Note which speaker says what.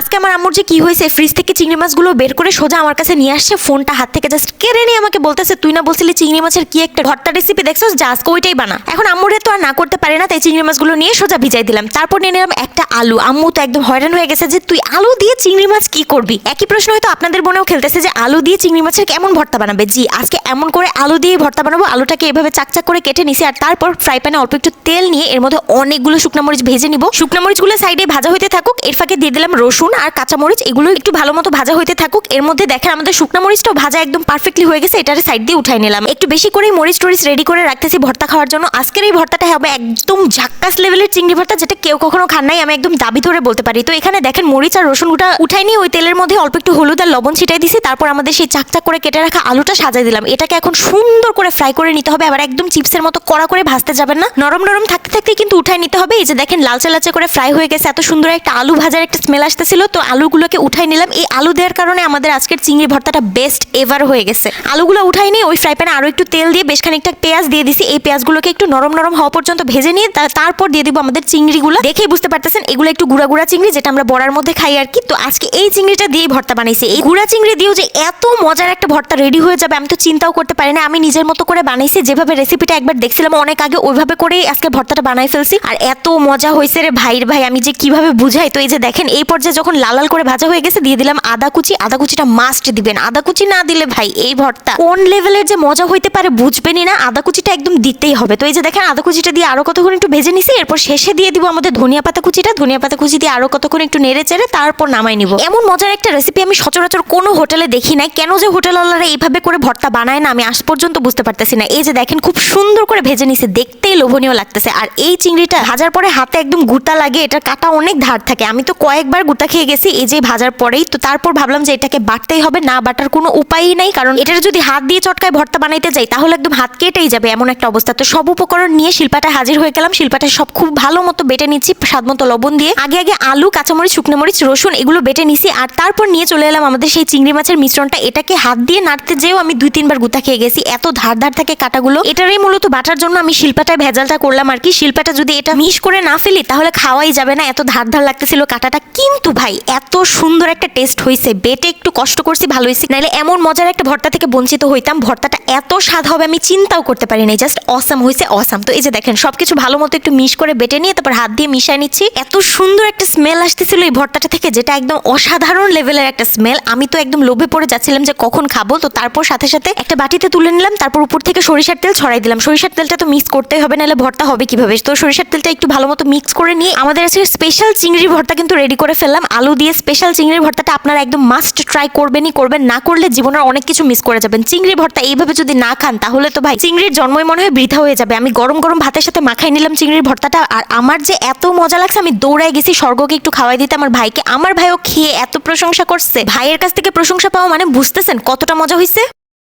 Speaker 1: আজকে আমার আম্মুর যে কি হয়েছে ফ্রিজ থেকে চিংড়ি মাছগুলো বের করে সোজা আমার কাছে নিয়ে আসছে, ফোনটা হাত থেকে জাস্ট কেড়ে নিয়ে আমাকে বলতেছে, তুই না বলছিলি চিংড়ি মাছের কি একটা ভর্তা রেসিপি দেখছ আজকে ওইটাই বানা। এখন আম্মুরে তো আর না করতে পারে না, তাই চিংড়ি মাছগুলো নিয়ে সোজা ভিজাই দিলাম। তারপর নিয়ে নিলাম একটা আলু। আম্মু তো একদম হয়রান হয়ে গেছে যে, তুই আলু দিয়ে চিংড়ি মাছ কি করবি? একই প্রশ্ন হয়তো আপনাদের মনেও খেলতেছে যে, আলু দিয়ে চিংড়ি মাছের কেমন ভর্তা বানাবে? জি, আজকে এমন করে আলু দিয়ে ভর্তা বানাবো, আলুটাকে এভাবে চাকচাক করে কেটে নিছি, আর তারপর ফ্রাই প্যানে অল্প একটু তেল নিয়ে এর মধ্যে অনেকগুলো শুকনো মরিচ ভেজে নিব। শুকনো মরিচগুলো সাইডে ভাজা হইতে থাকুক, এর ফাঁকে দিয়ে দিলাম রসুন আর কাঁচা মরিচ এগুলো একটু ভালো মতো ভাজা হইতে থাকুক। এর মধ্যে দেখেন আমাদের শুকনো মরিচটাও ভাজা একদম পারফেক্টলি হয়ে গেছে, এটার সাইড দিয়ে উঠাই নিলাম। একটু বেশি করে মরিচ টরিচ রেডি করে রাখতেছি ভর্তা খাওয়ার জন্য। আজকের এই ভর্তাটা হবে একদম ঝাক্কাস লেভেলের চিংড়ি ভর্তা, যেটা কেউ কখনো খান নাই, আমি একদম দাবি ধরে বলতে পারি। তো এখানে দেখেন মরিচ আর রসুনটা উঠাই নিয়ে ওই তেলের মধ্যে অল্প একটু হলুদ আর লবণ ছিটাই দিছি, তারপর আমাদের সেই চাকচাক করে কেটে রাখা আলুটা সাজাই দিলাম। এটাকে এখন সুন্দর করে ফ্রাই করে নিতে হবে, আবার একদম চিপসের মতো কড়া করে ভাজতে যাবেন না। নরম নরম থাকতে থাকতে কিন্তু উঠাই নিতে হবে। এই যে দেখেন লালচে লালচে করে ফ্রাই হয়ে গেছে, এত সুন্দর একটা আলু ভাজার একটা স্মেল আসতেছিল তো আলুগুলোকে উঠাই নিলাম। এই আলু দেওয়ার কারণে আমাদের আজকের চিংড়ি ভর্তাটা বেস্ট এভার হয়ে গেছে। আলুগুলো উঠাই নিয়ে ওই ফ্রাই প্যানে আরও একটু তেল দিয়ে বেশ খানিকটা পেঁয়াজ দিয়ে দিছি। এই পেঁয়াজগুলোকে একটু নরম নরম হওয়া পর্যন্ত ভেজে নিয়ে তারপর দিয়ে দিব আমাদের চিংড়িগুলো। দেখেই বুঝতে পারতেছেন, এগুলো একটু গুঁড়া গুঁড়া চিংড়ি, যেটা আমরা বড়ার মধ্যে খাই আর কি। তো আজকে এই চিংড়িটা দিয়ে ভর্তা বানাইছি। এই গুঁড়া চিংড়ি দিয়েও যে এত মজার একটা ভর্তা রেডি হয়ে যাবে, আমি তো চিন্তাও করতে পারি না। আমি নিজের মতো করে বানাইছি, যেভাবে রেসিপিটা একবার দেখছিলাম, অনেক আগে ওইভাবে করেই আজকে ভর্তাটা বানাই ফেলছি। আর এত মজা হয়েছে রে ভাইর ভাই, আমি যে কীভাবে বুঝাই। তো এই যে দেখেন, এই পর্যায়ে যখন লাল লাল করে ভাজা হয়ে গেছে, দিয়ে দিলাম আদা কুচি। আদা কুচিটা মাস্ট দিবেন। আদা কুচি না দিলে ভাই, এই ভর্তা। কোন লেভেলের যে মজা হইতে পারে বুঝবেনই না। আদা কুচিটা একদম দিতেই হবে। তো এই যে দেখেন, আদা কুচিটা দিয়ে আরও কতক্ষণ একটু ভেজে নিছি, এরপর শেষে দিয়ে দিব আমাদের ধনিয়া পাতা কুচিটা। ধনিয়া পাতা কুচি দিয়ে আরও কতক্ষণ একটু নেড়ে চেড়ে তারপর নামাই নিব। এমন মজার একটা রেসিপি আমি সচরাচর কোনো হোটেলে দেখি নাই। কেন যে হোটেলওয়ালারা এইভাবে করে ভর্তা বানায় না, আমি আজ পর্যন্ত বুঝতে পারতেছি না। এই যে দেখেন, খুব সুন্দর করে ভেজে নিছে, দেখতেই লোভনীয় লাগতেছে। আর এই চিংড়িটা ভাজার পরে হাতে একদম গুতা লাগে এটা কাটা অনেক ধার থাকে। আমি তো কয়েকবার গুতা খেয়ে গেছি, এই যে ভাজার পরেই। তো তারপর ভাবলাম যে এটাকে বাটতেই হবে, না বাটার কোনো উপায়ই নাই, কারণ এটার যদি হাত দিয়ে চটকায় ভর্তা বানাইতে যাই, তাহলে একদম হাত কেটেই যাবে এমন একটা অবস্থা। তো সব উপকরণ নিয়ে শিল্পাটা হাজির হয়ে গেলাম শিল্পাটা সব খুব ভালো মতো বেটে নিচ্ছি, স্বাদ মতো লবণ দিয়ে। আগে আগে আলু, কাঁচামরিচ, শুকনো মরিচ, রসুন, এগুলো বেটে নিছি, আর তারপর নিয়ে চলে এলাম আমাদের সেই চিংড়ি মাছের মিশ্রণটা। এটাকে হাত দিয়ে নাড়তে যেও আমি দুই তিনবার গুতা খেয়ে গেছি, এত ধার ধার থাকে কাটাগুলো। এটারই মূলত বাটার জন্য আমি শিল্পাটায় ভেজালটা করলাম আর কি। শিল্পাটা যদি এটা মিশ করে না ফেলি, তাহলে খাওয়াই যাবে না, এত ধার ধার লাগতেছিল কাটাটা। কিন্তু ভাই, এত সুন্দর একটা টেস্ট হয়েছে বেটে একটু কষ্ট করছি, ভালো হয়েছে নাহলে এমন মজার একটা ভর্তা থেকে বঞ্চিত হইতাম। ভর্তাটা এত স্বাদ হবে, আমি চিন্তাও করতে পারি নাই। জাস্ট অসাম হয়েছে অসাম তো এই যে দেখেন, সবকিছু ভালো মতো একটু মিশ করে বেটে নিয়ে, তারপর হাত দিয়ে মিশাই নিচ্ছি। এত সুন্দর একটা স্মেল আসতেছিল এই ভর্তাটা থেকে, যেটা একদম অসাধারণ লেভেলের একটা স্মেল আমি তো একদম লোভে পড়ে যাচ্ছিলাম যে কখন খাব। তো তারপর সাথে সাথে একটা বাটিতে তুলে নিলাম, তারপর উপর থেকে সরিষার তেল ছড়াই দিলাম। সরিষার তেলটা তো মিক্স করতেই হবে নাহলে ভর্তা হবে কীভাবে? তো সরিষার তেলটা একটু ভালো মতো মিক্স করে নিয়ে, আমাদের আজকে স্পেশাল চিংড়ি ভর্তা কিন্তু রেডি করে ফেললাম। আলু দিয়ে স্পেশাল চিংড়ির ভর্তাটা আপনারা একদম মাস্ট ট্রাই করবেনই করবেন। না করলে জীবনের অনেক কিছু মিস করে যাবেন। চিংড়ি ভর্তা এইভাবে যদি না খান, তাহলে তো ভাই চিংড়ির জন্মই মনে হয় বৃথা হয়ে যাবে। আমি গরম গরম ভাতের সাথে মাখাই নিলাম চিংড়ির ভর্তাটা আর আমার যে এত মজা লাগছে, আমি দৌড়ায় গেছি স্বর্গকে একটু খাওয়াই দিতে আমার ভাইকে। আমার ভাইও খেয়ে এত প্রশংসা করছে। ভাইয়ের কাছ থেকে প্রশংসা পাওয়া মানে বুঝতেছেন কতটা মজা হয়েছে